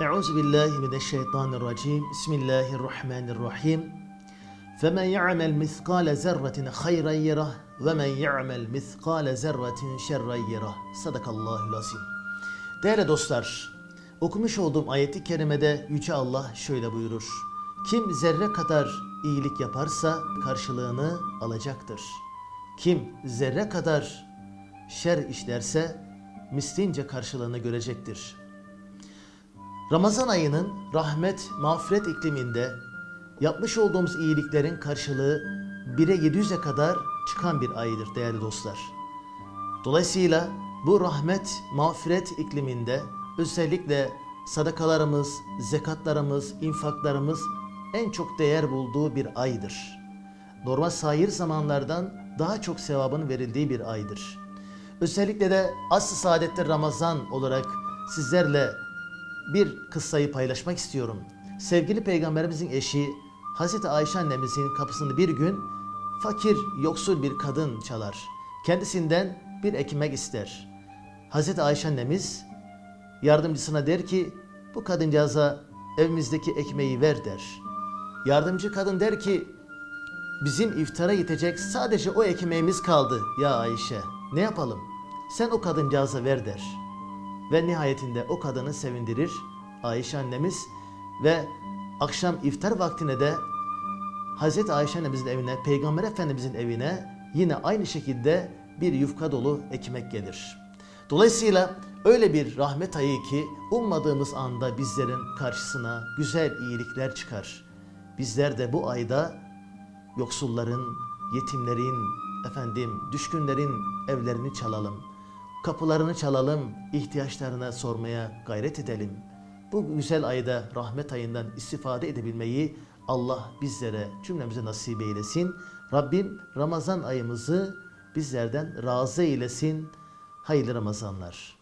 Euzu billahi mineşşeytanirracim. Bismillahirrahmanirrahim. Femen ya'mel miskale zerretin hayran yerah ve men ya'mel miskale zerretin şerran yerah. Sadakallahul azim. Değerli dostlar, okumuş olduğum ayeti kerimede Yüce Allah şöyle buyurur. Kim zerre kadar iyilik yaparsa karşılığını alacaktır. Kim zerre kadar şer işlerse mislince karşılığını görecektir. Ramazan ayının rahmet, mağfiret ikliminde yapmış olduğumuz iyiliklerin karşılığı 1'e 700'e kadar çıkan bir aydır değerli dostlar. Dolayısıyla bu rahmet, mağfiret ikliminde özellikle sadakalarımız, zekatlarımız, infaklarımız en çok değer bulduğu bir aydır. Normal sayır zamanlardan daha çok sevabın verildiği bir aydır. Özellikle de asr-ı saadettir Ramazan olarak sizlerle bir kıssayı paylaşmak istiyorum. Sevgili peygamberimizin eşi Hazreti Ayşe annemizin kapısını bir gün fakir, yoksul bir kadın çalar. Kendisinden bir ekmek ister. Hazreti Ayşe annemiz yardımcısına der ki bu kadıncağıza evimizdeki ekmeği ver der. Yardımcı kadın der ki bizim iftara yetecek sadece o ekmeğimiz kaldı ya Ayşe. Ne yapalım? Sen o kadıncağıza ver der. Ve nihayetinde o kadını sevindirir Ayşe annemiz ve akşam iftar vaktine de Hazreti Ayşe annemizin evine, Peygamber Efendimizin evine yine aynı şekilde bir yufka dolu ekmek gelir. Dolayısıyla öyle bir rahmet ayı ki ummadığımız anda bizlerin karşısına güzel iyilikler çıkar. Bizler de bu ayda yoksulların, yetimlerin, efendim düşkünlerin evlerini çalalım. Kapılarını çalalım, ihtiyaçlarına sormaya gayret edelim. Bu güzel ayda rahmet ayından istifade edebilmeyi Allah bizlere cümlemize nasip eylesin. Rabbim Ramazan ayımızı bizlerden razı eylesin. Hayırlı Ramazanlar.